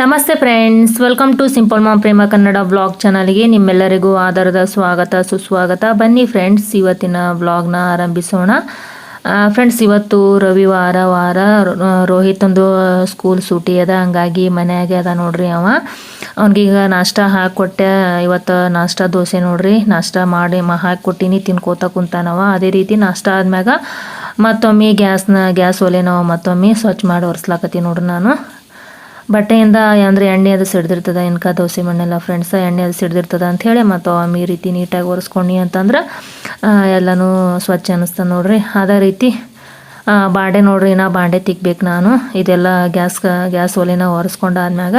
ನಮಸ್ತೆ friends welcome to simple ಮಾ ಪ್ರೇಮ Kannada vlog ಚಾನಲ್ಗೆ ನಿಮ್ಮೆಲ್ಲರಿಗೂ ಆಧಾರದ ಸ್ವಾಗತ, ಸುಸ್ವಾಗತ. ಬನ್ನಿ ಫ್ರೆಂಡ್ಸ್ ಇವತ್ತಿನ ವ್ಲಾಗ್ನ ಆರಂಭಿಸೋಣ. ಫ್ರೆಂಡ್ಸ್ ಇವತ್ತು ರವಿವಾರ, ವಾರ ರೋಹಿತಂದು ಸ್ಕೂಲ್ ಸೂಟಿ ಅದ. ಹಂಗಾಗಿ ಮನೆಯಾಗೆ ಅದ ನೋಡ್ರಿ ಅವ. ಅವ್ನಿಗೀಗ ನಾಷ್ಟ ಹಾಕಿಕೊಟ್ಟೆ. ಇವತ್ತು ನಾಷ್ಟ ದೋಸೆ ನೋಡ್ರಿ. ನಾಷ್ಟ ಮಾಡಿ ಹಾಕಿಕೊಟ್ಟಿನಿ, ತಿನ್ಕೋತ ಕುಂತಾನವ. ಅದೇ ರೀತಿ ನಾಷ್ಟ ಆದ್ಮ್ಯಾಗ ಮತ್ತೊಮ್ಮೆ ಗ್ಯಾಸ್ನ, ಗ್ಯಾಸ್ ಒಲೆನವ ಮತ್ತೊಮ್ಮೆ ಸ್ವಚ್ಛ ಮಾಡಿ ಒರೆಸ್ಲಾಕತ್ತೀನಿ ನೋಡ್ರಿ ನಾನು. ಬಟ್ಟೆಯಿಂದ ಅಂದರೆ ಎಣ್ಣೆ ಅದು ಸಿಡ್ದಿರ್ತದೆ, ಇನ್ಕ ದೋಸೆ ಮಣ್ಣೆಲ್ಲ ಫ್ರೆಂಡ್ಸ್ ಎಣ್ಣೆ ಅದು ಸಿಡ್ದಿರ್ತದೆ ಹೇಳಿ ಮತ್ತು ಅವಮ್ಮ ಈ ರೀತಿ ನೀಟಾಗಿ ಒರೆಸ್ಕೊಂಡು ಅಂತಂದ್ರೆ ಎಲ್ಲನೂ ಸ್ವಚ್ಛ ಅನ್ನಿಸ್ತದೆ ನೋಡ್ರಿ. ಅದೇ ರೀತಿ ಬಾಂಡೆ ನೋಡ್ರಿ ನಾ ಬಾಂಡೆ ತಿಕ್ಬೇಕು ನಾನು. ಇದೆಲ್ಲ ಗ್ಯಾಸ್ ಗ್ಯಾಸ್ ಒಲೆನ ಒರೆಸ್ಕೊಂಡಾದ್ಮ್ಯಾಗ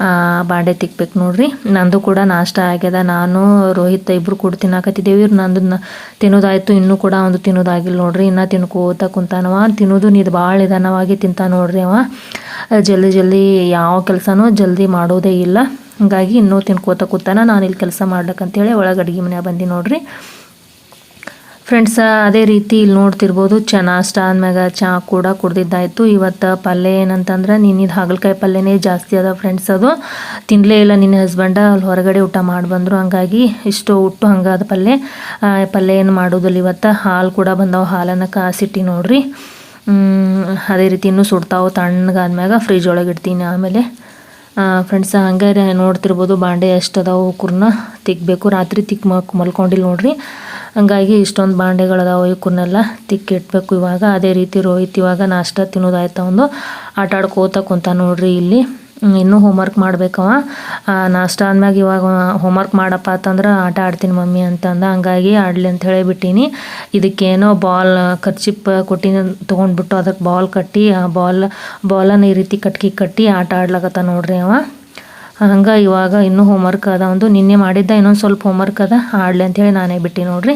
ಆ, ಬಾಂಡೆ ತಿಕ್ಬೇಕು ನೋಡ್ರಿ. ನಂದು ಕೂಡ ನಾಷ್ಟ ಆಗ್ಯದ. ನಾನು ರೋಹಿತ್ ಇಬ್ರು ಕೂಡ ತಿನ್ನಾಕತ್ತಿದ್ದೇವೆ. ಇವ್ರು ನಂದು ತಿನ್ನೋದಾಯ್ತು. ಇನ್ನೂ ಕೂಡ ಒಂದು ತಿನ್ನೋದಾಗಿಲ್ಲ ನೋಡ್ರಿ. ಇನ್ನ ತಿನ್ಕೋತ ಕುಂತಾನವ. ತಿನ್ನೋದು ನೀದು ಭಾಳ ನಿಧಾನವಾಗಿ ತಿಂತ ನೋಡ್ರಿ ಅವ. ಜಲ್ದಿ ಜಲ್ದಿ ಯಾವ ಕೆಲಸನೂ ಜಲ್ದಿ ಮಾಡೋದೇ ಇಲ್ಲ. ಹಾಗಾಗಿ ಇನ್ನೂ ತಿನ್ಕೋತ ಕೂತಾನ. ನಾನು ಇಲ್ಲಿ ಕೆಲಸ ಮಾಡ್ಲಕ್ಕಂತೇಳಿ ಒಳಗೆ ಅಡುಗೆ ಮನೆ ಬಂದು ನೋಡ್ರಿ. ಫ್ರೆಂಡ್ಸ್ ಅದೇ ರೀತಿ ಇಲ್ಲಿ ನೋಡ್ತಿರ್ಬೋದು ಚಾ ನಾಷ್ಟ ಆದ್ಮ್ಯಾಗ ಚಹಾ ಕೂಡ ಕುಡ್ದಿದ್ದಾಯಿತು. ಇವತ್ತು ಪಲ್ಯ ಏನಂತಂದ್ರೆ ನಿನ್ನಿದ್ದು ಹಾಗಲಕಾಯಿ ಪಲ್ಯನೇ ಜಾಸ್ತಿ ಅದ ಫ್ರೆಂಡ್ಸ್ ಅದು. ತಿನ್ನಲೇ ಇಲ್ಲ ನಿನ್ನ ಹಸ್ಬೆಂಡ ಅಲ್ಲಿ ಹೊರಗಡೆ ಊಟ ಮಾಡಿ ಬಂದರು. ಹಂಗಾಗಿ ಇಷ್ಟು ಉಟ್ಟು ಹಂಗಾದ ಪಲ್ಯ. ಪಲ್ಯ ಏನು ಮಾಡೋದಿಲ್ಲ ಇವತ್ತು. ಹಾಲು ಕೂಡ ಬಂದವು, ಹಾಲನ್ನು ಕಾಸಿಟ್ಟು ನೋಡ್ರಿ. ಅದೇ ರೀತಿ ಇನ್ನೂ ಸುಡ್ತಾವು ತಣ್ಣಗಾದ್ಮ್ಯಾಗ ಫ್ರಿಜ್ ಒಳಗೆ ಇಡ್ತೀನಿ ಆಮೇಲೆ. ಫ್ರೆಂಡ್ಸ್ ಹಂಗೆ ನೋಡ್ತಿರ್ಬೋದು, ಬಾಂಡೆ ಎಷ್ಟು ಅದಾವು ಕುರ್ನ ತಿಕ್ಕಬೇಕು ರಾತ್ರಿ ತಿಕ್ ಮಲ್ಕೊಂಡಿಲ್ಲ ನೋಡ್ರಿ. ಹಂಗಾಗಿ ಇಷ್ಟೊಂದು ಬಾಂಡೆಗಳದಾವ ಇವಕ್ಕನ್ನೆಲ್ಲ ತಿಕ್ಕಿಟ್ಬೇಕು. ಇವಾಗ ಅದೇ ರೀತಿ ರೋಹಿತ್ ಇವಾಗ ನಾಷ್ಟ ತಿನ್ನೋದಾಯ್ತ ಒಂದು ಆಟ ಆಡ್ಕೋತ ಕುಂತ ನೋಡ್ರಿ ಇಲ್ಲಿ. ಇನ್ನೂ ಹೋಮ್ವರ್ಕ್ ಮಾಡ್ಬೇಕವ ನಾಷ್ಟ ಅಂದಮ್ಯಾಗ ಇವಾಗ ಹೋಮ್ವರ್ಕ್ ಮಾಡಪ್ಪ ಅಂತಂದ್ರೆ ಆಟ ಆಡ್ತೀನಿ ಮಮ್ಮಿ ಅಂತಂದ. ಹಂಗಾಗಿ ಆಡಲಿ ಅಂತ ಹೇಳಿ ಬಿಟ್ಟೀನಿ ಇದಕ್ಕೇನೋ ಬಾಲ್ ಕರ್ಚಿಪ್ ಕೊಟ್ಟಿನ ತೊಗೊಂಡ್ಬಿಟ್ಟು ಅದಕ್ಕೆ ಬಾಲ್ ಕಟ್ಟಿ, ಆ ಬಾಲ್ ಬಾಲನ್ನು ಈ ರೀತಿ ಕಟ್ಕಿ ಕಟ್ಟಿ ಆಟ ಆಡ್ಲಕತ್ತ ನೋಡ್ರಿ ಅವ. ಹಂಗೆ ಇವಾಗ ಇನ್ನೂ ಹೋಮ್ವರ್ಕ್ ಅದ. ಒಂದು ನಿನ್ನೆ ಮಾಡಿದ್ದ, ಇನ್ನೊಂದು ಸ್ವಲ್ಪ ಹೋಮ್ವರ್ಕ್ ಅದ. ಆಡ್ಲಿ ಅಂಥೇಳಿ ನಾನೇ ಬಿಟ್ಟು ನೋಡ್ರಿ.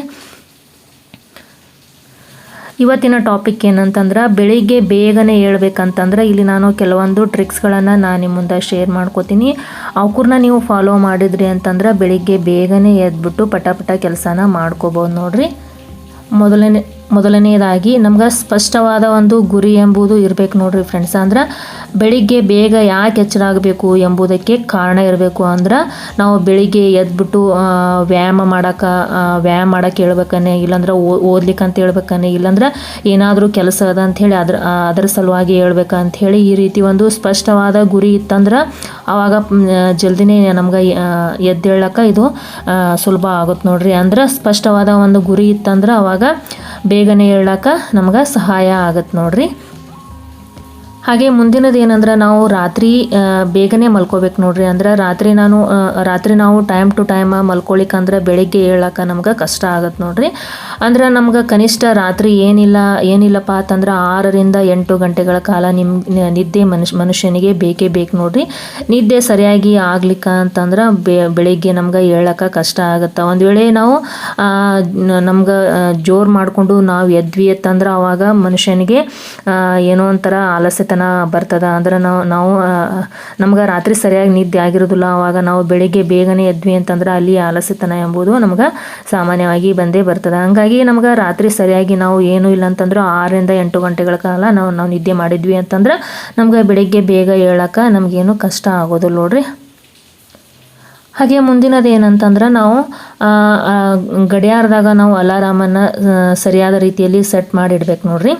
ಇವತ್ತಿನ ಟಾಪಿಕ್ ಏನಂತಂದ್ರೆ, ಬೆಳಿಗ್ಗೆ ಬೇಗನೆ ಹೇಳ್ಬೇಕಂತಂದ್ರೆ ಇಲ್ಲಿ ನಾನು ಕೆಲವೊಂದು ಟ್ರಿಕ್ಸ್ಗಳನ್ನು ನಾನು ನಿಮ್ಮ ಮುಂದೆ ಶೇರ್ ಮಾಡ್ಕೋತೀನಿ. ಅವಕೂರ್ನ ನೀವು ಫಾಲೋ ಮಾಡಿದ್ರಿ ಅಂತಂದ್ರೆ ಬೆಳಿಗ್ಗೆ ಬೇಗನೆ ಎದ್ಬಿಟ್ಟು ಪಟ ಪಟ ಕೆಲಸನ ಮಾಡ್ಕೋಬೋದು ನೋಡ್ರಿ. ಮೊದಲನೇ ಮೊದಲನೇದಾಗಿ ನಮ್ಗೆ ಸ್ಪಷ್ಟವಾದ ಒಂದು ಗುರಿ ಎಂಬುದು ಇರಬೇಕು ನೋಡ್ರಿ ಫ್ರೆಂಡ್ಸ್ ಅಂದ್ರೆ ಬೆಳಿಗ್ಗೆ ಬೇಗ ಯಾಕೆ ಎಚ್ಚರ ಆಗಬೇಕು ಎಂಬುದಕ್ಕೆ ಕಾರಣ ಇರಬೇಕು. ಅಂದ್ರೆ ನಾವು ಬೆಳಿಗ್ಗೆ ಎದ್ಬಿಟ್ಟು ವ್ಯಾಯಾಮ ಮಾಡೋಕೆ ವ್ಯಾಯಾಮ ಮಾಡೋಕೆ ಹೇಳ್ಬೇಕನ್ನೇ ಇಲ್ಲಾಂದ್ರೆ ಓದ್ಲಿಕ್ಕೆ ಅಂತ ಹೇಳ್ಬೇಕನ್ನೇ ಇಲ್ಲಾಂದ್ರೆ ಏನಾದರೂ ಕೆಲಸ ಅದ ಅಂಥೇಳಿ ಅದ್ರ ಅದರ ಸಲುವಾಗಿ ಹೇಳ್ಬೇಕಂತ ಹೇಳಿ ಈ ರೀತಿ ಒಂದು ಸ್ಪಷ್ಟವಾದ ಗುರಿ ಇತ್ತಂದ್ರೆ ಆವಾಗ ಜಲ್ದಿನೇ ನಮ್ಗೆ ಎದ್ದೇಳಕ್ಕೆ ಇದು ಸುಲಭ ಆಗುತ್ತೆ ನೋಡ್ರಿ. ಅಂದ್ರೆ ಸ್ಪಷ್ಟವಾದ ಒಂದು ಗುರಿ ಇತ್ತಂದ್ರೆ ಅವಾಗ ಬೇಗನೆ ಹೇಳಕ್ಕೆ ನಮ್ಗೆ ಸಹಾಯ ಆಗತ್ತೆ ನೋಡ್ರಿ. ಹಾಗೆ ಮುಂದಿನದು ಏನಂದ್ರೆ ನಾವು ರಾತ್ರಿ ಬೇಗನೆ ಮಲ್ಕೋಬೇಕು ನೋಡ್ರಿ. ಅಂದ್ರೆ ರಾತ್ರಿ ನಾನು ರಾತ್ರಿ ನಾವು ಟೈಮ್ ಟು ಟೈಮ್ ಮಲ್ಕೊಳಿಕ್ಕಂದ್ರೆ ಬೆಳಿಗ್ಗೆ ಏಳಕ್ಕೆ ನಮ್ಗೆ ಕಷ್ಟ ಆಗತ್ತೆ ನೋಡ್ರಿ. ಅಂದ್ರೆ ನಮ್ಗೆ ಕನಿಷ್ಠ ರಾತ್ರಿ ಏನಿಲ್ಲ, ಏನಿಲ್ಲಪ್ಪ ಅಂತಂದ್ರೆ ಆರರಿಂದ ಎಂಟು ಗಂಟೆಗಳ ಕಾಲ ನಿಮ್ ನಿದ್ದೆ ಮನುಷ್ಯ, ಮನುಷ್ಯನಿಗೆ ಬೇಕೇ ಬೇಕು ನೋಡ್ರಿ. ನಿದ್ದೆ ಸರಿಯಾಗಿ ಆಗ್ಲಿಕ್ಕ ಅಂತಂದ್ರೆ ಬೆಳಿಗ್ಗೆ ನಮ್ಗೆ ಏಳಕ್ಕೆ ಕಷ್ಟ ಆಗುತ್ತೆ. ಒಂದು ವೇಳೆ ನಾವು ನಮ್ಗೆ ಜೋರು ಮಾಡಿಕೊಂಡು ನಾವು ಎದ್ವಿ ಅಂತಂದ್ರೆ ಅವಾಗ ಮನುಷ್ಯನಿಗೆ ಏನೋ ಒಂಥರ ಆಲಸ್ಯತನ ಬರ್ತದ ಅಂದ್ರೆ ನಾವು ನಾವು ನಮ್ಗೆ ರಾತ್ರಿ ಸರಿಯಾಗಿ ನಿದ್ದೆ ಆಗಿರೋದಿಲ್ಲ ಆವಾಗ ನಾವು ಬೆಳಿಗ್ಗೆ ಬೇಗನೆ ಎದ್ವಿ ಅಂತಂದ್ರೆ ಅಲ್ಲಿ ಆಲಸ್ಯತನ ಎಂಬುದು ನಮ್ಗೆ ಸಾಮಾನ್ಯವಾಗಿ ಬಂದೇ ಬರ್ತದೆ. ಹಂಗಾಗಿ ನಮ್ಗೆ ರಾತ್ರಿ ಸರಿಯಾಗಿ ನಾವು ಏನೂ ಇಲ್ಲ ಅಂತಂದ್ರೆ ಆರರಿಂದ ಎಂಟು ಗಂಟೆಗಳ ಕಾಲ ನಾವು ನಾವು ನಿದ್ದೆ ಮಾಡಿದ್ವಿ ಅಂತಂದ್ರೆ ನಮ್ಗೆ ಬೆಳಿಗ್ಗೆ ಬೇಗ ಏಳಕ್ಕೆ ನಮಗೇನು ಕಷ್ಟ ಆಗೋದಿಲ್ಲ ನೋಡ್ರಿ. ಹಾಗೆ ಮುಂದಿನದು ಏನಂತಂದ್ರೆ ನಾವು ಗಡಿಯಾರದಾಗ ನಾವು ಅಲಾರಾಮನ್ನು ಸರಿಯಾದ ರೀತಿಯಲ್ಲಿ ಸೆಟ್ ಮಾಡಿಡ್ಬೇಕು ನೋಡ್ರಿ.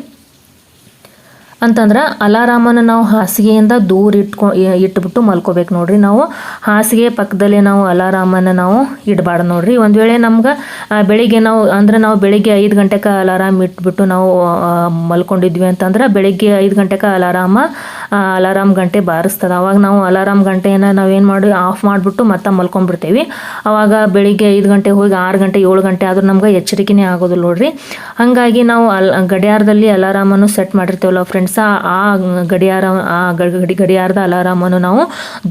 ಅಂತಂದ್ರೆ ಅಲಾರಾಮನ್ನು ನಾವು ಹಾಸಿಗೆಯಿಂದ ದೂರ ಇಟ್ಕೊ ಇಟ್ಬಿಟ್ಟು ಮಲ್ಕೋಬೇಕು ನೋಡ್ರಿ ನಾವು. ಹಾಸಿಗೆ ಪಕ್ಕದಲ್ಲಿ ನಾವು ಅಲಾರಾಮನ್ನು ನಾವು ಇಡಬಾರ್ದು ನೋಡ್ರಿ. ಒಂದು ವೇಳೆ ನಮ್ಗೆ ಬೆಳಿಗ್ಗೆ ನಾವು, ಅಂದ್ರೆ ನಾವು ಬೆಳಿಗ್ಗೆ ಐದು ಗಂಟೆಗೆ ಅಲಾರಾಮ್ ಇಟ್ಬಿಟ್ಟು ನಾವು ಮಲ್ಕೊಂಡಿದ್ವಿ ಅಂತಂದ್ರೆ ಬೆಳಿಗ್ಗೆ ಐದು ಗಂಟೆಗೆ ಅಲಾರಾಮ ಅಲಾರಾಮ್ ಗಂಟೆ ಬಾರಿಸ್ತದೆ. ಅವಾಗ ನಾವು ಅಲಾರಾಮ್ ಗಂಟೆಯನ್ನು ನಾವೇನು ಮಾಡಿ, ಆಫ್ ಮಾಡಿಬಿಟ್ಟು ಮತ್ತೆ ಮಲ್ಕೊಂಡ್ಬಿಡ್ತೇವೆ. ಅವಾಗ ಬೆಳಿಗ್ಗೆ ಐದು ಗಂಟೆ ಹೋಗಿ ಆರು ಗಂಟೆ, ಏಳು ಗಂಟೆ ಆದ್ರೂ ನಮ್ಗೆ ಎಚ್ಚರಿಕೆನೇ ಆಗೋದಿಲ್ಲ ನೋಡ್ರಿ. ಹಾಗಾಗಿ ನಾವು ಅಲ್, ಗಡಿಯಾರದಲ್ಲಿ ಅಲಾರಾಮನ್ನು ಸೆಟ್ ಮಾಡಿರ್ತೇವಲ್ಲ ಫ್ರೆಂಡ್ಸ್, ಆ ಗಡಿಯಾರ, ಆ ಗಡಿ- ಗಡಿಯಾರದ ಅಲಾರಾಮನ್ನು ನಾವು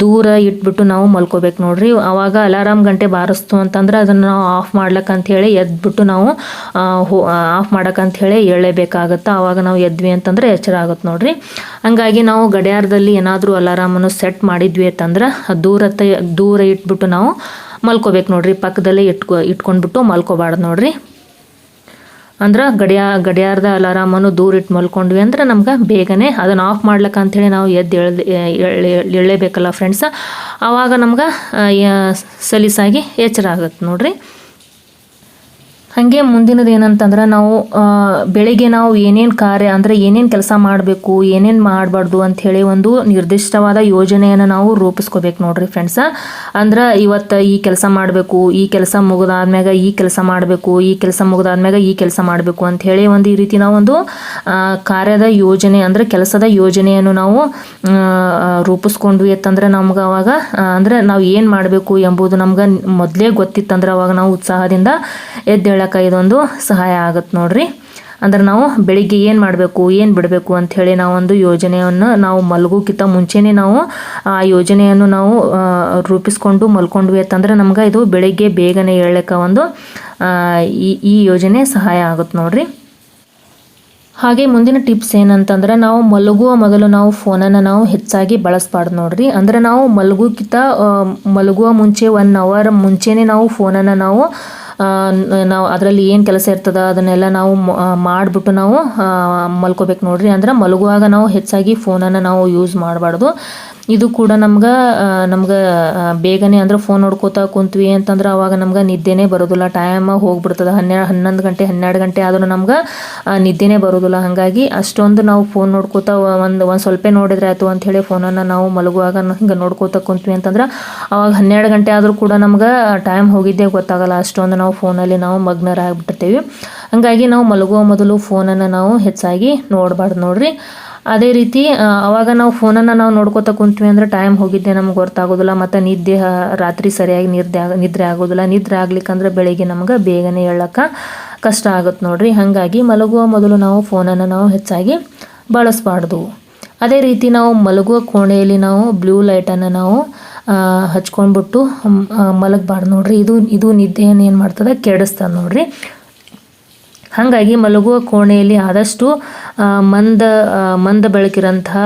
ದೂರ ಇಟ್ಬಿಟ್ಟು ನಾವು ಮಲ್ಕೋಬೇಕು ನೋಡ್ರಿ. ಅವಾಗ ಅಲಾರಾಮ್ ಗಂಟೆ ಬಾರಿಸ್ತು ಅಂತಂದ್ರೆ ಅದನ್ನು ನಾವು ಆಫ್ ಹೇಳಿ ಎದ್ಬಿಟ್ಟು ನಾವು ಆಫ್ ಮಾಡೋಕ್ಕಂಥೇಳಿ ಹೇಳಿ ಹೇಳಲೇಬೇಕಾಗತ್ತೆ ಆವಾಗ ನಾವು ಎದ್ವಿ ಅಂತಂದ್ರೆ ಎಚ್ಚರ ಆಗುತ್ತೆ ನೋಡ್ರಿ. ಹಂಗಾಗಿ ನಾವು ಗಡಿಯಾರದಲ್ಲಿ ಏನಾದರೂ ಅಲಾರಾಮನ್ನು ಸೆಟ್ ಮಾಡಿದ್ವಿ ಅಂತಂದ್ರೆ ದೂರ ತ- ದೂರ ಇಟ್ಬಿಟ್ಟು ನಾವು ಮಲ್ಕೋಬೇಕು ನೋಡ್ರಿ. ಪಕ್ಕದಲ್ಲೇ ಇಟ್ಕೊ, ಇಟ್ಕೊಂಡ್ಬಿಟ್ಟು ಮಲ್ಕೋಬಾರ್ದು ನೋಡ್ರಿ. ಅಂದ್ರೆ ಗಡಿಯಾ, ಗಡಿಯಾರದ ಅಲಾರಾಮನ್ನು ದೂರ ಇಟ್ಟು ಮಲ್ಕೊಂಡ್ವಿ ಅಂದ್ರೆ ನಮ್ಗೆ ಬೇಗನೆ ಅದನ್ನು ಆಫ್ ಮಾಡ್ಲಕ್ಕ ಅಂಥೇಳಿ ನಾವು ಎದ್ದು ಎಳ್ ಎಳ್ಳೇಬೇಕಲ್ಲ ಫ್ರೆಂಡ್ಸ್ ಆವಾಗ ನಮ್ಗೆ ಸಲೀಸಾಗಿ ಎಚ್ಚರ ಆಗುತ್ತೆ ನೋಡ್ರಿ. ಹಾಗೆ ಮುಂದಿನದು ಏನಂತಂದ್ರೆ ನಾವು ಬೆಳಿಗ್ಗೆ ನಾವು ಏನೇನು ಕಾರ್ಯ, ಅಂದರೆ ಏನೇನು ಕೆಲಸ ಮಾಡಬೇಕು, ಏನೇನು ಮಾಡಬಾರ್ದು ಅಂಥೇಳಿ ಒಂದು ನಿರ್ದಿಷ್ಟವಾದ ಯೋಜನೆಯನ್ನು ನಾವು ರೂಪಿಸ್ಕೋಬೇಕು ನೋಡ್ರಿ ಫ್ರೆಂಡ್ಸ ಅಂದ್ರೆ ಇವತ್ತು ಈ ಕೆಲಸ ಮಾಡಬೇಕು, ಈ ಕೆಲಸ ಮುಗಿದಾದ್ಮ್ಯಾಗ ಈ ಕೆಲಸ ಮಾಡಬೇಕು, ಈ ಕೆಲಸ ಮುಗಿದಾದ್ಮ್ಯಾಗ ಈ ಕೆಲಸ ಮಾಡಬೇಕು ಅಂಥೇಳಿ ಒಂದು ಈ ರೀತಿ ನಾವು ಒಂದು ಕಾರ್ಯದ ಯೋಜನೆ, ಅಂದರೆ ಕೆಲಸದ ಯೋಜನೆಯನ್ನು ನಾವು ರೂಪಿಸ್ಕೊಂಡ್ವಿ ಅಂತಂದ್ರೆ ನಮ್ಗೆ ಅವಾಗ ಅಂದರೆ ನಾವು ಏನು ಮಾಡಬೇಕು ಎಂಬುದು ನಮ್ಗೆ ಮೊದಲೇ ಗೊತ್ತಿತ್ತಂದ್ರೆ ಅವಾಗ ನಾವು ಉತ್ಸಾಹದಿಂದ ಎದ್ದೇಳಕ್ಕೆ ಇದೊಂದು ಸಹಾಯ ಆಗುತ್ತೆ ನೋಡ್ರಿ. ಅಂದ್ರೆ ನಾವು ಬೆಳಿಗ್ಗೆ ಏನು ಮಾಡಬೇಕು, ಏನು ಬಿಡಬೇಕು ಅಂಥೇಳಿ ನಾವೊಂದು ಯೋಜನೆಯನ್ನು ನಾವು ಮಲಗೋಕ್ಕಿಂತ ಮುಂಚೆನೇ ನಾವು ಆ ಯೋಜನೆಯನ್ನು ನಾವು ರೂಪಿಸ್ಕೊಂಡು ಮಲ್ಕೊಂಡ್ವಿ ಅಂತಂದ್ರೆ ನಮ್ಗೆ ಇದು ಬೆಳಿಗ್ಗೆ ಬೇಗನೆ ಹೇಳಕ್ಕೆ ಒಂದು ಈ ಈ ಯೋಜನೆ ಸಹಾಯ ಆಗುತ್ತೆ ನೋಡ್ರಿ. ಹಾಗೆ ಮುಂದಿನ ಟಿಪ್ಸ್ ಏನಂತಂದ್ರೆ ನಾವು ಮಲಗುವ ಮೊದಲು ನಾವು ಫೋನನ್ನು ನಾವು ಹೆಚ್ಚಾಗಿ ಬಳಸಬಾರ್ದು ನೋಡ್ರಿ. ಅಂದ್ರೆ ನಾವು ಮಲಗೋಕ್ಕಿಂತ ಮಲಗುವ ಮುಂಚೆ ಒನ್ ಅವರ್ ಮುಂಚೆನೇ ನಾವು ಫೋನನ್ನು ನಾವು ನಾವು ಅದರಲ್ಲಿ ಏನು ಕೆಲಸ ಇರ್ತದ ಅದನ್ನೆಲ್ಲ ನಾವು ಮಾಡಿಬಿಟ್ಟು ನಾವು ಮಲ್ಕೋಬೇಕು ನೋಡ್ರಿ. ಅಂದ್ರೆ ಮಲಗುವಾಗ ನಾವು ಹೆಚ್ಚಾಗಿ ಫೋನನ್ನು ನಾವು ಯೂಸ್ ಮಾಡಬಾರ್ದು. ಇದು ಕೂಡ ನಮ್ಗೆ ನಮ್ಗೆ ಬೇಗನೆ ಅಂದ್ರೆ ಫೋನ್ ನೋಡ್ಕೋತಾ ಕುಂತ್ವಿ ಅಂತಂದ್ರೆ ಅವಾಗ ನಮ್ಗೆ ನಿದ್ದೆನೇ ಬರೋದಿಲ್ಲ. ಟೈಮ್ ಹೋಗ್ಬಿಡ್ತದೆ. ಹನ್ನೆರಡು ಹನ್ನೊಂದು ಗಂಟೆ, ಹನ್ನೆರಡು ಗಂಟೆ ಆದ್ರೂ ನಮ್ಗೆ ನಿದ್ದೆನೇ ಬರೋದಿಲ್ಲ. ಹಾಗಾಗಿ ಅಷ್ಟೊಂದು ನಾವು ಫೋನ್ ನೋಡ್ಕೋತಾ ಒಂದು ಒಂದು ಸ್ವಲ್ಪ ನೋಡಿದ್ರೆ ಆಯ್ತು ಅಂಥೇಳಿ ಫೋನನ್ನು ನಾವು ಮಲಗುವಾಗ ಹಿಂಗೆ ನೋಡ್ಕೋತಾ ಕುಂತ್ವಿ ಅಂತಂದ್ರೆ ಅವಾಗ ಹನ್ನೆರಡು ಗಂಟೆ ಆದರೂ ಕೂಡ ನಮ್ಗೆ ಟೈಮ್ ಹೋಗಿದ್ದೇ ಗೊತ್ತಾಗಲ್ಲ. ಅಷ್ಟೊಂದು ನಾವು ಫೋನಲ್ಲಿ ನಾವು ಮಗ್ನರಾಗ್ಬಿಟ್ಟಿರ್ತೀವಿ. ಹಾಗಾಗಿ ನಾವು ಮಲಗುವ ಮೊದಲು ಫೋನನ್ನು ನಾವು ಹೆಚ್ಚಾಗಿ ನೋಡಬಾರ್ದು ನೋಡ್ರಿ. ಅದೇ ರೀತಿ ಅವಾಗ ನಾವು ಫೋನನ್ನು ನಾವು ನೋಡ್ಕೋತಾ ಕುಂತ್ವಿ ಅಂದ್ರೆ ಟೈಮ್ ಹೋಗಿದ್ದೆ ನಮ್ಗೆ ಗೊತ್ತಾಗೋದಿಲ್ಲ, ಮತ್ತು ನಿದ್ದೆ ರಾತ್ರಿ ಸರಿಯಾಗಿ ನಿದ್ದೆ ನಿದ್ರೆ ಆಗೋದಿಲ್ಲ. ನಿದ್ರೆ ಆಗ್ಲಿಕ್ಕಂದ್ರೆ ಬೆಳಿಗ್ಗೆ ನಮ್ಗೆ ಬೇಗನೆ ಹೇಳಕ್ಕೆ ಕಷ್ಟ ಆಗುತ್ತೆ ನೋಡ್ರಿ. ಹಾಗಾಗಿ ಮಲಗುವ ಮೊದಲು ನಾವು ಫೋನನ್ನು ನಾವು ಹೆಚ್ಚಾಗಿ ಬಳಸಬಾರ್ದು. ಅದೇ ರೀತಿ ನಾವು ಮಲಗುವ ಕೋಣೆಯಲ್ಲಿ ನಾವು ಬ್ಲೂ ಲೈಟನ್ನು ನಾವು ಹಚ್ಕೊಂಡ್ಬಿಟ್ಟು ಮಲಗಬಾರ್ದು ನೋಡ್ರಿ. ಇದು ಇದು ನಿದ್ದೆಯನ್ನು ಏನು ಮಾಡ್ತದೆ? ಕೆಡಿಸ್ತದೆ ನೋಡ್ರಿ. ಹಾಗಾಗಿ ಮಲಗುವ ಕೋಣೆಯಲ್ಲಿ ಆದಷ್ಟು ಮಂದ ಮಂದ ಬೆಳಕಿರೋಂತಹ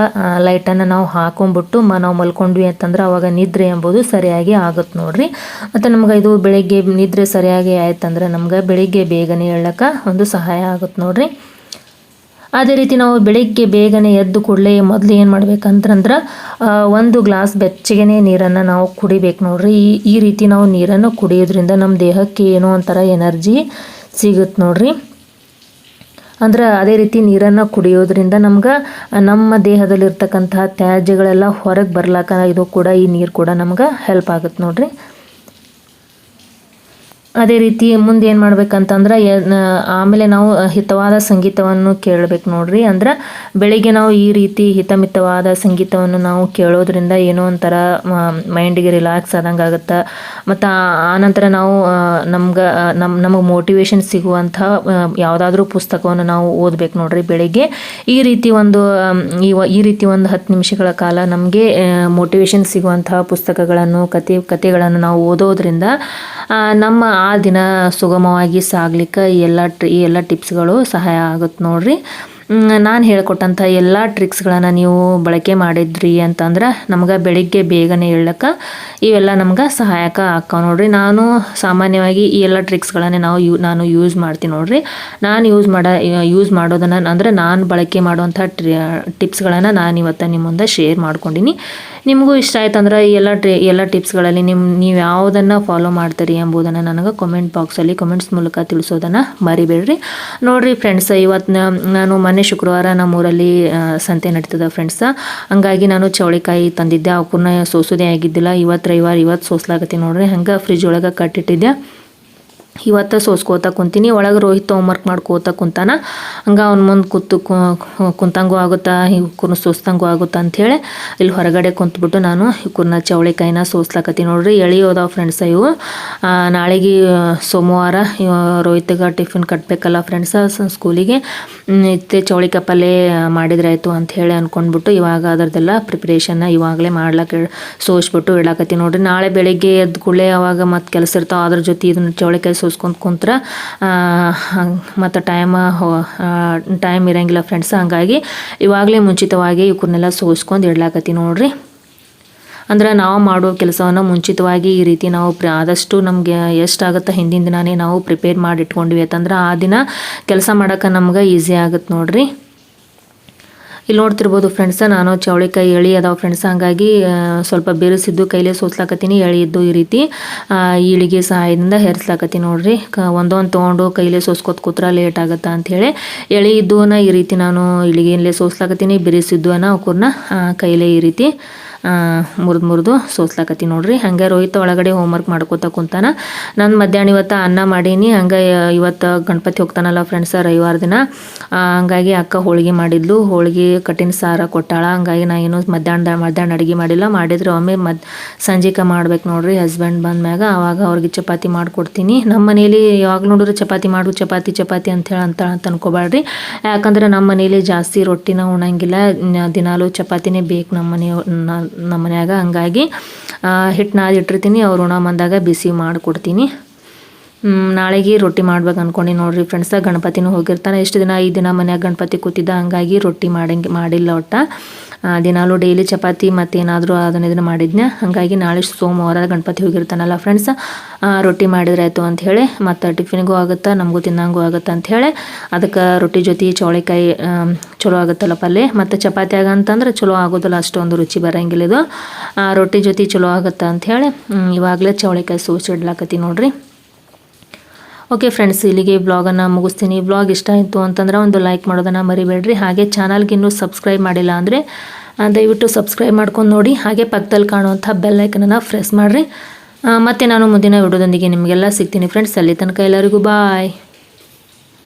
ಲೈಟನ್ನು ನಾವು ಹಾಕೊಂಡ್ಬಿಟ್ಟು ಮ, ನಾವು ಮಲ್ಕೊಂಡ್ವಿ ಅಂತಂದ್ರೆ ಅವಾಗ ನಿದ್ರೆ ಎಂಬುದು ಸರಿಯಾಗಿ ಆಗುತ್ತೆ ನೋಡ್ರಿ. ಮತ್ತು ನಮ್ಗೆ ಇದು ಬೆಳಗ್ಗೆ ನಿದ್ರೆ ಸರಿಯಾಗಿ ಆಯ್ತಂದ್ರೆ ನಮ್ಗೆ ಬೆಳಿಗ್ಗೆ ಬೇಗನೆ ಹೇಳಕ್ಕೆ ಒಂದು ಸಹಾಯ ಆಗುತ್ತೆ ನೋಡ್ರಿ. ಅದೇ ರೀತಿ ನಾವು ಬೆಳಿಗ್ಗೆ ಬೇಗನೆ ಎದ್ದು ಕೂಡಲೇ ಮೊದಲು ಏನು ಮಾಡ್ಬೇಕಂತಂದ್ರೆ ಒಂದು ಗ್ಲಾಸ್ ಬೆಚ್ಚಗೆನೇ ನೀರನ್ನು ನಾವು ಕುಡಿಬೇಕು ನೋಡ್ರಿ. ಈ ಈ ರೀತಿ ನಾವು ನೀರನ್ನು ಕುಡಿಯೋದ್ರಿಂದ ನಮ್ಮ ದೇಹಕ್ಕೆ ಏನೋ ಒಂಥರ ಎನರ್ಜಿ ಸಿಗುತ್ತೆ ನೋಡ್ರಿ. ಅಂದ್ರೆ ಅದೇ ರೀತಿ ನೀರನ್ನು ಕುಡಿಯೋದ್ರಿಂದ ನಮ್ಗೆ, ನಮ್ಮ ದೇಹದಲ್ಲಿರ್ತಕ್ಕಂತಹ ತ್ಯಾಜ್ಯಗಳೆಲ್ಲ ಹೊರಗೆ ಬರ್ಲಾಕ ಇದು ಕೂಡ ಈ ನೀರು ಕೂಡ ನಮ್ಗೆ ಹೆಲ್ಪ್ ಆಗುತ್ತೆ ನೋಡ್ರಿ. ಅದೇ ರೀತಿ ಮುಂದೆ ಏನು ಮಾಡ್ಬೇಕಂತಂದ್ರೆ ಆಮೇಲೆ ನಾವು ಹಿತವಾದ ಸಂಗೀತವನ್ನು ಕೇಳಬೇಕು ನೋಡ್ರಿ. ಅಂದ್ರೆ ಬೆಳಿಗ್ಗೆ ನಾವು ಈ ರೀತಿ ಹಿತಮಿತವಾದ ಸಂಗೀತವನ್ನು ನಾವು ಕೇಳೋದ್ರಿಂದ ಏನೋ ಒಂಥರ ಮೈಂಡಿಗೆ ರಿಲ್ಯಾಕ್ಸ್ ಆದಂಗೆ ಆಗುತ್ತೆ. ಮತ್ತು ಆನಂತರ ನಾವು ನಮ್ಗೆ ನಮ್ಮ ನಮಗೆ ಮೋಟಿವೇಶನ್ ಸಿಗುವಂಥ ಯಾವುದಾದ್ರೂ ಪುಸ್ತಕವನ್ನು ನಾವು ಓದ್ಬೇಕು ನೋಡ್ರಿ. ಬೆಳಿಗ್ಗೆ ಈ ರೀತಿ ಒಂದು ಈ ರೀತಿ ಒಂದು ಹತ್ತು ನಿಮಿಷಗಳ ಕಾಲ ನಮಗೆ ಮೋಟಿವೇಶನ್ ಸಿಗುವಂತಹ ಪುಸ್ತಕಗಳನ್ನು ಕತೆ ಕತೆಗಳನ್ನು ನಾವು ಓದೋದ್ರಿಂದ ನಮ್ಮ ಆ ದಿನ ಸುಗಮವಾಗಿ ಸಾಗ್ಲಿಕ್ಕೆ ಎಲ್ಲ ಟ್ರಿ, ಈ ಎಲ್ಲ ಟಿಪ್ಸ್ಗಳು ಸಹಾಯ ಆಗುತ್ತೆ ನೋಡ್ರಿ. ನಾನು ಹೇಳ್ಕೊಟ್ಟಂಥ ಎಲ್ಲ ಟ್ರಿಕ್ಸ್ಗಳನ್ನು ನೀವು ಬಳಕೆ ಮಾಡಿದ್ರಿ ಅಂತಂದ್ರೆ ನಮ್ಗೆ ಬೆಳಿಗ್ಗೆ ಬೇಗನೆ ಹೇಳಕ್ಕೆ ಇವೆಲ್ಲ ನಮ್ಗೆ ಸಹಾಯಕ ಆಕ್ಕವ ನೋಡ್ರಿ. ನಾನು ಸಾಮಾನ್ಯವಾಗಿ ಈ ಎಲ್ಲ ಟ್ರಿಕ್ಸ್ಗಳನ್ನೇ ನಾವು ಯೂ, ನಾನು ಯೂಸ್ ಮಾಡ್ತೀನಿ ನೋಡ್ರಿ. ನಾನು ಯೂಸ್ ಮಾಡ, ಯೂಸ್ ಮಾಡೋದನ್ನು ಅಂದರೆ ನಾನು ಬಳಕೆ ಮಾಡುವಂಥ ಟ್ರಿ, ಟಿಪ್ಸ್ಗಳನ್ನು ನಾನು ಇವತ್ತು ನಿಮ್ಮ ಮುಂದೆ ಶೇರ್ ಮಾಡ್ಕೊಂಡಿನಿ. ನಿಮಗೂ ಇಷ್ಟ ಆಯ್ತು ಅಂದ್ರೆ ಈ ಎಲ್ಲ ಟ್ರಿ, ಎಲ್ಲ ಟಿಪ್ಸ್ಗಳಲ್ಲಿ ನಿಮ್ಮ ನೀವು ಯಾವುದನ್ನು ಫಾಲೋ ಮಾಡ್ತೀರಿ ಎಂಬುದನ್ನು ನನಗೆ ಕಮೆಂಟ್ ಬಾಕ್ಸಲ್ಲಿ ಕಮೆಂಟ್ಸ್ ಮೂಲಕ ತಿಳಿಸೋದನ್ನು ಮರಿಬೇಡ್ರಿ. ನೋಡಿರಿ ಫ್ರೆಂಡ್ಸ್ ಇವತ್ತು ನಾನು ಮೊನ್ನೆ ಶುಕ್ರವಾರ ನಮ್ಮೂರಲ್ಲಿ ಸಂತೆ ನಡೀತದೆ ಫ್ರೆಂಡ್ಸ್ ಹಂಗಾಗಿ ನಾನು ಚೌಳಿಕಾಯಿ ತಂದಿದ್ದೆ. ಅವ್ರನ್ನ ಸೋಸೋದೇ ಆಗಿದ್ದಿಲ್ಲ. ಇವತ್ತು ರವಿವಾರ, ಇವತ್ತು ಸೋಸ್ಲಾಗತ್ತೀನಿ ನೋಡ್ರಿ. ಹಂಗೆ ಫ್ರಿಜ್ ಒಳಗೆ ಕಟ್ಟಿಟ್ಟಿದ್ದೆ. ಇವತ್ತು ಸೋಸ್ಕೋತ ಕುಂತೀನಿ, ಒಳಗೆ ರೋಹಿತ್ ಹೋಮ್ವರ್ಕ್ ಮಾಡ್ಕೋತ ಕುಂತಾನ. ಹಂಗೆ ಅವ್ನ ಮುಂದೆ ಕೂತು ಕುಂತಂಗೂ ಆಗುತ್ತಾ, ಇವ್ಕುರ್ನ ಸೋಸ್ತಂಗೂ ಆಗುತ್ತಾ ಅಂಥೇಳಿ ಇಲ್ಲಿ ಹೊರಗಡೆ ಕುಂತ್ಬಿಟ್ಟು ನಾನು ಇವ್ಕುರ್ನ ಚವಳಿಕಾಯಿನ ಸೋಸ್ಲಾಕತ್ತೀನಿ ನೋಡ್ರಿ. ಎಳಿಯೋದಾವ ಫ್ರೆಂಡ್ಸ ಇವು. ನಾಳೆಗೆ ಸೋಮವಾರ ರೋಹಿತ್ಗೆ ಟಿಫಿನ್ ಕಟ್ಟಬೇಕಲ್ಲ ಫ್ರೆಂಡ್ಸ ಸ್ಕೂಲಿಗೆ. ಇತ್ತೆ ಚೌಳಿಕಾಯಿ ಪಲ್ಯ ಅಂತ ಹೇಳಿ ಅಂದ್ಕೊಂಡ್ಬಿಟ್ಟು ಇವಾಗ ಅದರದ್ದೆಲ್ಲ ಪ್ರಿಪ್ರೇಷನ್ನ ಇವಾಗಲೇ ಮಾಡ್ಲಾಕೆ ಸೋಸ್ಬಿಟ್ಟು ಇಡಾಕತ್ತೀನಿ ನೋಡ್ರಿ. ನಾಳೆ ಬೆಳಿಗ್ಗೆ ಎದ್ದು ಕೂಡಲೇ ಅವಾಗ ಮತ್ತೆ ಕೆಲಸ ಇರ್ತಾವೆ, ಅದ್ರ ಜೊತೆ ಇದನ್ನ ಚೌಳಿಕಾಯಿ ಸೋಸ್ಕೊಂಡ್ ಕುಂತ್ರ ಮತ್ತು ಟೈಮ್ ಟೈಮ್ ಇರೋಂಗಿಲ್ಲ ಫ್ರೆಂಡ್ಸ್ ಹಂಗಾಗಿ ಇವಾಗಲೇ ಮುಂಚಿತವಾಗಿ ಇವ್ರನ್ನೆಲ್ಲ ಸೋಸ್ಕೊಂಡು ಇಡ್ಲಾಕತ್ತಿ ನೋಡ್ರಿ. ಅಂದ್ರೆ ನಾವು ಮಾಡೋ ಕೆಲಸವನ್ನು ಮುಂಚಿತವಾಗಿ ಈ ರೀತಿ ನಾವು ಪ್ರ, ಆದಷ್ಟು ನಮಗೆ ಎಷ್ಟಾಗುತ್ತೋ ಹಿಂದಿನ ದಿನಾನೇ ನಾವು ಪ್ರಿಪೇರ್ ಮಾಡಿ ಇಟ್ಕೊಂಡ್ವಿ ಅಂತಂದ್ರೆ ಆ ದಿನ ಕೆಲಸ ಮಾಡೋಕೆ ನಮ್ಗೆ ಈಸಿ ಆಗುತ್ತೆ ನೋಡ್ರಿ. ಇಲ್ಲಿ ನೋಡ್ತಿರ್ಬೋದು ಫ್ರೆಂಡ್ಸ್ ನಾನು ಚೌಳಿಕಾಯಿ ಎಳಿ ಅದಾವ ಫ್ರೆಂಡ್ಸ್ ಹಂಗಾಗಿ ಸ್ವಲ್ಪ ಬೆರೆಸಿದ್ದು ಕೈಲೇ ಸೋಸ್ಲಾಕತ್ತೀನಿ ಎಳಿ ಇದ್ದು ಈ ರೀತಿ. ಆ, ಈಳಿಗೆ ಸಹಾಯದಿಂದ ಹೆರ್ಸ್ಲಾಕತ್ತೀನಿ ನೋಡ್ರಿ. ಒಂದೊಂದು ತೊಗೊಂಡು ಕೈಲೇ ಸೋಸ್ಕೊತ ಕೂತ್ರ ಲೇಟ್ ಆಗುತ್ತಾ ಅಂಥೇಳಿ ಎಳಿ ಇದ್ದುವನ್ನ ಈ ರೀತಿ ನಾನು ಇಳಿಗೆಯಲ್ಲೇ ಸೋಸ್ಲಾಕತ್ತೀನಿ ಬೆರೆಸಿದ್ದುವನ್ನ ಅವಕೂರ್ನ ಕೈಲೇ ಈ ರೀತಿ. ಮುರಿದು ಮುರಿದು ಸೋಸ್ಲಾಕತ್ತಿ ನೋಡ್ರಿ. ಹಂಗೆ ರೋಹಿತ್ ಒಳಗಡೆ ಹೋಮ್ವರ್ಕ್ ಮಾಡ್ಕೋತ ಕುಂತಾನ. ನಾನು ಮಧ್ಯಾಹ್ನ ಇವತ್ತು ಅನ್ನ ಮಾಡೀನಿ. ಹಂಗೆ ಇವತ್ತು ಗಣಪತಿ ಹೋಗ್ತಾನಲ್ಲ ಫ್ರೆಂಡ್ಸ್ ರವಿವಾರ ದಿನ. ಹಂಗಾಗಿ ಅಕ್ಕ ಹೋಳಿಗೆ ಮಾಡಿದ್ಲು. ಹೋಳಿಗೆ ಕಟ್ಟಿನ ಸಾರ ಕೊಟ್ಟಾಳ. ಹಂಗಾಗಿ ನಾ ಏನು ಮಧ್ಯಾಹ್ನ ಮಧ್ಯಾಹ್ನ ಅಡುಗೆ ಮಾಡಿಲ್ಲ. ಮಾಡಿದ್ರೆ ಒಮ್ಮೆ ಮದ್ ಸಂಜೆಗೆ ಮಾಡ್ಬೇಕು ನೋಡ್ರಿ. ಹಸ್ಬೆಂಡ್ ಬಂದ್ಮ್ಯಾಗ ಆವಾಗ ಅವ್ರಿಗೆ ಚಪಾತಿ ಮಾಡಿಕೊಡ್ತೀನಿ. ನಮ್ಮ ಮನೇಲಿ ಯಾವಾಗ ನೋಡಿದ್ರೆ ಚಪಾತಿ ಮಾಡು, ಚಪಾತಿ ಚಪಾತಿ ಅಂತೇಳಿ ಅಂತ ಅನ್ಕೋಬೇಡ್ರಿ ಯಾಕಂದ್ರೆ ನಮ್ಮ ಮನೇಲಿ ಜಾಸ್ತಿ ರೊಟ್ಟಿನ ಉಣಂಗಿಲ್ಲ. ದಿನಾಲು ಚಪಾತಿನೇ ಬೇಕು ನಮ್ಮ ಮನೆ ನಮ್ಮ ಮನ್ಯಾಗ. ಹಂಗಾಗಿ ಹಿಟ್ಟು ನಾದಿ ಇಟ್ಟಿರ್ತೀನಿ. ಅವ್ರು ಉಣ ಬಂದಾಗ ಬಿಸಿ ಮಾಡಿಕೊಡ್ತೀನಿ. ನಾಳೆಗೆ ರೊಟ್ಟಿ ಮಾಡ್ಬೇಕು ಅಂದ್ಕೊಂಡು ನೋಡಿರಿ ಫ್ರೆಂಡ್ಸ ಗಣಪತಿನೂ ಹೋಗಿರ್ತಾನೆ. ಎಷ್ಟು ದಿನ ಐದು ದಿನ ಮನ್ಯಾಗ ಗಣಪತಿ ಕೂತಿದ್ದ. ಹಂಗಾಗಿ ರೊಟ್ಟಿ ಮಾಡಂಗೆ, ಮಾಡಿಲ್ಲ ಒಟ್ಟ. ದಿನಾಲೂ ಡೈಲಿ ಚಪಾತಿ ಮತ್ತೇನಾದರೂ ಅದನ್ನ ಇದನ್ನು ಮಾಡಿದ್ನ. ಹಾಗಾಗಿ ನಾಳೆ ಸೋಮವಾರ ಗಣಪತಿ ಹೋಗಿರ್ತಾನಲ್ಲ ಫ್ರೆಂಡ್ಸ್ ರೊಟ್ಟಿ ಮಾಡಿದ್ರೆ ಆಯಿತು ಅಂತ ಹೇಳಿ, ಮತ್ತು ಟಿಫಿನ್ಗೂ ಆಗುತ್ತೆ, ನಮಗೂ ತಿನ್ನಂಗೂ ಆಗುತ್ತೆ ಅಂಥೇಳಿ ಅದಕ್ಕೆ ರೊಟ್ಟಿ ಜೊತೆ ಚೌಳಿಕಾಯಿ ಚಲೋ ಆಗುತ್ತಲ್ಲ ಪಲ್ಲೆ ಮತ್ತು ಚಪಾತಿ ಅಂತಂದ್ರೆ ಚಲೋ ಆಗೋದಿಲ್ಲ, ಅಷ್ಟೊಂದು ರುಚಿ ಬರಂಗಿಲ್ಲ ಇದು. ರೊಟ್ಟಿ ಜೊತೆ ಚಲೋ ಆಗುತ್ತೆ ಅಂಥೇಳಿ ಇವಾಗಲೇ ಚೌಳಿಕಾಯಿ ಸೋಸಿಡ್ಲಾಕತ್ತಿ ನೋಡ್ರಿ. ಓಕೆ ಫ್ರೆಂಡ್ಸ್ ಇಲ್ಲಿಗೆ ಬ್ಲಾಗನ್ನು ಮುಗಿಸ್ತೀನಿ. ಬ್ಲಾಗ್ ಇಷ್ಟ ಆಯಿತು ಅಂತಂದ್ರೆ ಒಂದು ಲೈಕ್ ಮಾಡೋದನ್ನು ಮರಿಬೇಡ್ರಿ. ಹಾಗೆ ಚಾನಲ್ಗೆ ಇನ್ನೂ ಸಬ್ಸ್ಕ್ರೈಬ್ ಮಾಡಿಲ್ಲ ಅಂದರೆ ದಯವಿಟ್ಟು ಸಬ್ಸ್ಕ್ರೈಬ್ ಮಾಡ್ಕೊಂಡು ನೋಡಿ. ಹಾಗೆ ಪಕ್ಕದಲ್ಲಿ ಕಾಣುವಂಥ ಬೆಲ್ ಐಕನನ್ನು ಫ್ರೆಸ್ ಮಾಡಿರಿ. ಮತ್ತು ನಾನು ಮುಂದಿನ ವಿಡಿಯೋದೊಂದಿಗೆ ನಿಮಗೆಲ್ಲ ಸಿಗ್ತೀನಿ. ಫ್ರೆಂಡ್ಸ್ ಅಲ್ಲಿ ತನಕ ಎಲ್ಲರಿಗೂ ಬಾಯ್